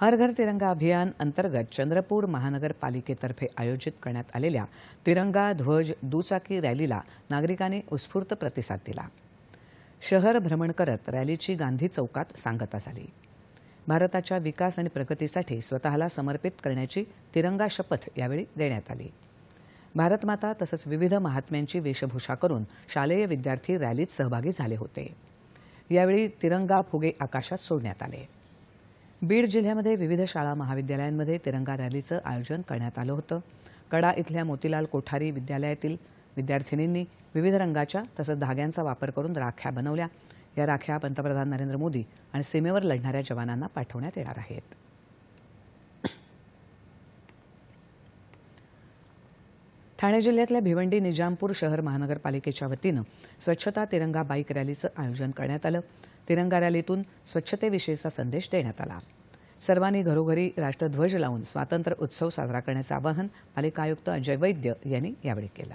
हर घर तिरंगा अभियान अंतर्गत चंद्रपूर महानगरपालिकेतर्फे आयोजित करण्यात आलेल्या तिरंगा ध्वज दुचाकी रॅलीला नागरिकांनी उत्स्फूर्त प्रतिसाद दिला. शहर भ्रमण करत रॅलीची गांधी चौकात सांगता झाली. भारताच्या विकास आणि प्रगतीसाठी स्वतःला समर्पित करण्याची तिरंगा शपथ यावेळी देण्यात आली. भारतमाता तसंच विविध महात्म्यांची वेशभूषा करून शालेय विद्यार्थी रॅलीत सहभागी झाले होते. यावेळी तिरंगा फुगे आकाशात सोडण्यात आले. बीड जिल्ह्यामध्ये विविध शाळा महाविद्यालयांमध्ये तिरंगा रॅलीचं आयोजन करण्यात आलं होतं. कडा इथल्या मोतीलाल कोठारी विद्यालयातील विद्यार्थिनींनी विविध रंगाच्या तसंच धाग्यांचा वापर करून राख्या बनवल्या. या राख्या पंतप्रधान नरेंद्र मोदी आणि सीमेवर लढणाऱ्या जवानांना पाठवण्यात येणार आहेत. ठाणे जिल्ह्यातल्या भिवंडी निजामपूर शहर महानगरपालिकेच्या वतीनं स्वच्छता तिरंगा बाईक रॅलीचं आयोजन करण्यात आलं. तिरंगा रॅलीतून स्वच्छतेविषयीचा संदेश देण्यात आला. सर्वांनी घरोघरी राष्ट्रध्वज लावून स्वातंत्र्य उत्सव साजरा करण्याचं आवाहन पालिका आयुक्त अजय वैद्य यांनी यावेळी केलं.